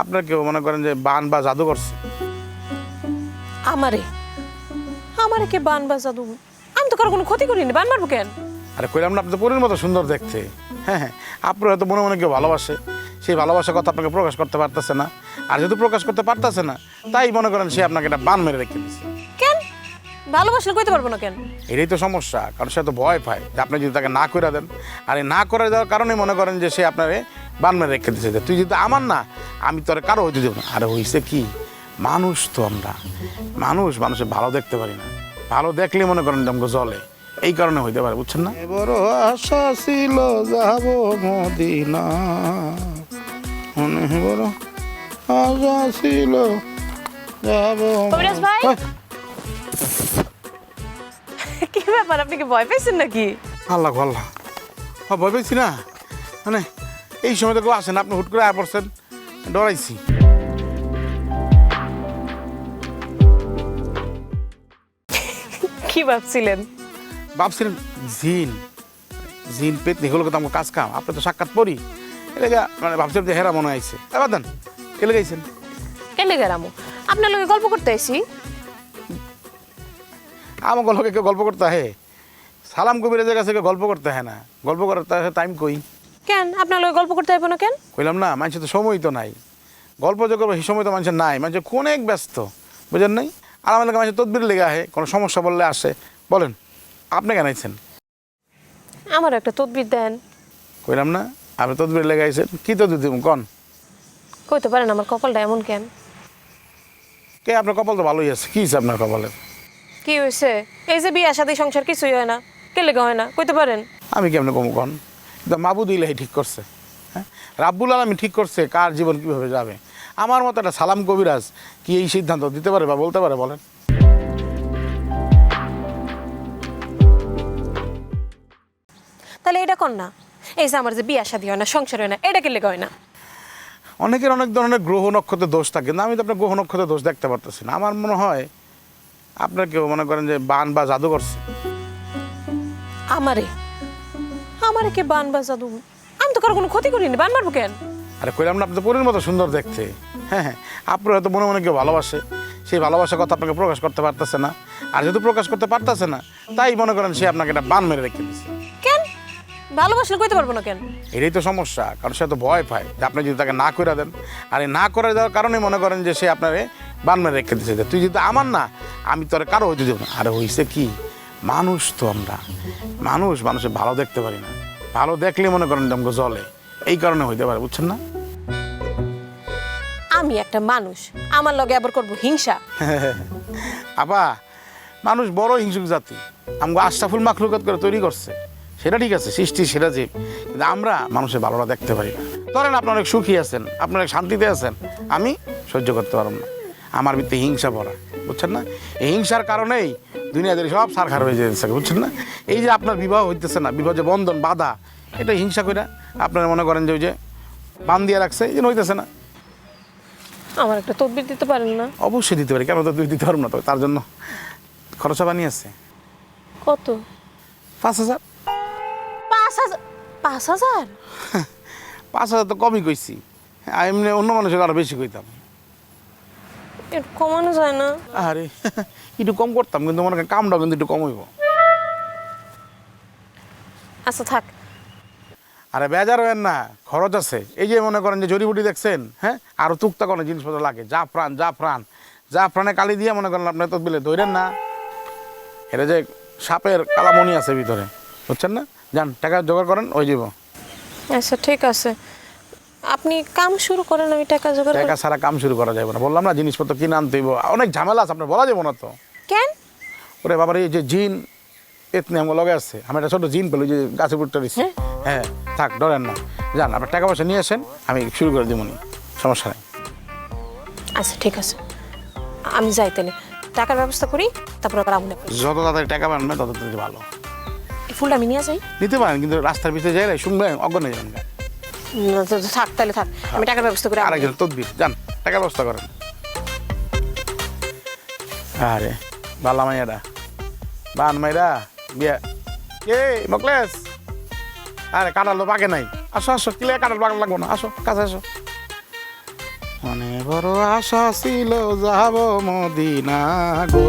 আপনার কেউ মনে করেন যে বান বা জাদু করছে। আমারে? আমারে কে বান বা জাদু? আমি তো কারও কোনো ক্ষতি করিনি বান মারবো কেন? আরে কইলাম না আপনি তো পরীর মতো সুন্দর দেখতে। হ্যাঁ হ্যাঁ আপনার হয়তো মনে মনে কেউ ভালোবাসে। সেই ভালোবাসার কথা আপনাকে প্রকাশ করতে পারতেছে না। আর যেহেতু প্রকাশ করতে পারতেছে না তাই মনে করেন সে আপনাকে একটা বান মেরে রেখে দিচ্ছে কেন? ভালোবাসলে কইতে পারব না কেন? এটাই তো সমস্যা কারণ সে তো ভয় পায় যে আপনি যদি তাকে না করে দেন। আর এই না করে দেওয়ার কারণে মনে করেন যে সে আপনারে বান মেরে রেখে দিচ্ছে যে তুই যদি আমার না আমি তোর কারও হইতে দেবো না। আরে হইছে কি? মানুষ তো আমরা। মানুষ মানুষের ভালো দেখতে পারি না। ভালো দেখলে মনে করেন আমাকে জলে এই কারণে হইতে পারে বুঝছেন না? বড় আশা ছিল যাব মদিনা। মনে বড় আশা ছিল যাব? কি ব্যাপার আপনি কি ভয় পেয়েছেন নাকি? আল্লাহ আল্লাহ। ভয় পেয়েছি না? মানে এই সময় তো কেউ আসেন আপনি হুট করে আয়া পড়ছেন। ডরাইছি। কি ভাবছিলেন? ভাবছিলেন জিন জিন পেত এগুলো তো আমার কাজ কাম আপনি তো সাক্ষাৎ পড়ি এলাকা মানে ভাবছিলাম যে হেরা মনে আইছে। এবার দেন কেলে গাইছেন কেন গেলামো? আপনার লগে গল্প করতে আইছি। আমার গল্পকে কেউ গল্প করতে হে সালাম কবিরাজের কাছে গল্প করতে হয় না। গল্প করার টাইম কই? কেন? আপনার লগে গল্প করতে আইবো না কেন? কইলাম না মানুষের তো সময় তো নাই। গল্প যে করব সেই সময় তো মানুষের নাই। মানুষের অনেক ব্যস্ত বুঝেন নাই? আর আমাদের মানুষের তদবির লেগে আহে কোনো সমস্যা বললে আসে। বলেন আপনি কেন আইছেন? আমার একটা তদবির দেন। কইলাম না আপনি তদবির লেগে আইছেন। কী তদবির দিব কন? কইতে পারেন আমার কপালটা এমন কেন? কে আপনার কপাল তো ভালোই আছে। কী আছে আপনার কপালে? কি হয়েছে এই যে বিয়ে সাথে সংসার কিছুই হয় না। কে লেগে হয় না? কইতে পারেন? আমি কেমনে কম কন? মাবুদ ইলাহি ঠিক করছে হ্যাঁ? রাব্বুল আলমী ঠিক করছে কার জীবন কীভাবে যাবে। আমার মতো একটা সালাম কবিরাজ কি এই সিদ্ধান্ত দিতে পারে বা বলতে পারে বলেন। তাহলে এটা কর না? এই যে আমার যে বিয়ে শাদী হয় না সংসার হয় না এটা কে লেগে হয় না? অনেকের অনেক ধরনের গ্রহ নক্ষত্রের দোষ থাকে কিন্তু আমি তো আপনার গ্রহ নক্ষত্রের দোষ দেখতে পারতেছি না। আমার মনে হয় আপনার কেউ মনে করেন যে বান বা জাদু করছে আমারে? আমারে কে বান বা জাদু আমি তো কারও কোনো ক্ষতি করিনি বান মারবো কেন? আরে কইলাম না আপনি তো পরীর মতো সুন্দর দেখতে। হ্যাঁ হ্যাঁ আপনার হয়তো মনে মনে কেউ ভালোবাসে। সেই ভালোবাসার কথা আপনাকে প্রকাশ করতে পারতেছে না। আর যেহেতু প্রকাশ করতে পারতেছে না তাই মনে করেন সে আপনাকে একটা বান মেরে রেখে দিচ্ছে কেন? ভালোবাসলে কইতে পারব না কেন? এটাই তো সমস্যা কারণ সে তো ভয় পায় যে আপনি যদি তাকে না করে দেন। আর এই না করে দেওয়ার কারণে মনে করেন যে সে আপনারে বান মেরে রেখে দিচ্ছে যে তুই যদি আমার না আমি তোর কারও হইতে দেবো না। আরে হইছে কি? মানুষ তো আমরা। মানুষ মানুষের ভালো দেখতে পারি না। ভালো দেখলে মনে করেন আমাকে জলে এই কারণে হইতে পারে বুঝছেন না? আমি একটা মানুষ আমার লগে আবার করব হিংসা। আপা মানুষ বড় হিংসুক জাতি। আমাকে আশরাফুল মাখলুকাত করে তৈরি করছে। সেটা ঠিক আছে সৃষ্টি সেটা যে। কিন্তু আমরা মানুষের ভালোটা দেখতে পারি না। ধরেন আপনি অনেক সুখী আছেন আপনি অনেক শান্তিতে আছেন। আমি সহ্য করতে পারব না। আমার ভিত্তি হিংসা পড়া বুঝছেন না? এই হিংসার কারণেই দুনিয়াদের সব সার খারাপ হয়ে যেতেছে বুঝছেন না? এই যে আপনার বিবাহ হইতেছে না বিবাহ যে বন্ধন বাধা এটা হিংসা করে আপনারা মনে করেন যে ওই যে বান দিয়ে রাখছে এই জন্য হইতেছে না। আমার একটা তদবির দিতে পারেন না? অবশ্যই দিতে পারি কেন তো তুই দিতে পারব না তো? তার জন্য খরচা বানিয়ে আছে। কত? পাঁচ হাজার। পাঁচ হাজার? পাঁচ হাজার? পাঁচ হাজার তো কমই কইছি। আর এমনি অন্য মানুষের আরও বেশি কইতাম। একটু কমানো যায় না। আরে একটু কম করতাম কিন্তু করেন কামটাও কিন্তু একটু কম হইব। আচ্ছা থাক। আরে বেজার হবেন না খরচ আছে। এই যে মনে করেন যে জড়িবুটি দেখছেন হ্যাঁ? আরও টুকটাক অনেক জিনিসপত্র লাগে। যা প্রাণ যা প্রাণ যা প্রাণে কালি দিয়ে মনে করেন আপনি তো বিলে ধরেন না। এটা যে সাপের কালামণি আছে ভিতরে। বুঝছেন না? যান টাকা জোগাড় করেন ওই যাব আচ্ছা ঠিক আছে। আপনি কাম শুরু করেন আমি টাকা জোগাড় টাকা। ছাড়া কাম শুরু করা যাবে না। বললাম না জিনিসপত্র কিনে আনতে হইব। অনেক ঝামেলা আছে আপনার বলা যাব না তো। কেন? ওরে বাবার এই যে জিন এতনে আমার লগে আছে। আমি একটা ছোট জিন পেল যে গাছে পুটটা দিচ্ছি হ্যাঁ? থাক ডরেন না। যান আপনার টাকা পয়সা নিয়ে আসেন আমি শুরু করে দিবনি সমস্যা নেই। আচ্ছা ঠিক আছে। আমি যাই তাহলে। টাকার ব্যবস্থা করি তারপর আবার আমনে যত তাড়াতাড়ি টাকা পাবেন তত তাড়াতাড়ি ভালো। এই ফুলটা আমি নিয়ে যাই। নিতে পারেন কিন্তু রাস্তার ভিতরে যাই শুনবেন অজ্ঞান হয়ে যাবেন। থাক তাহলে থাক। আমি টাকার ব্যবস্থা করে আরেকজন তদবির যান টাকার ব্যবস্থা করেন। আরে বালা মাইয়াডা বান মাইরা বিয়া কে মকলেস! আরে কাটাল তো পাকে নাই। আসো আসো কিলে কাটাল পাকা লাগবো না। আসো কাছে আসো। মনে বড় আশা ছিল যাব মদিনা গো।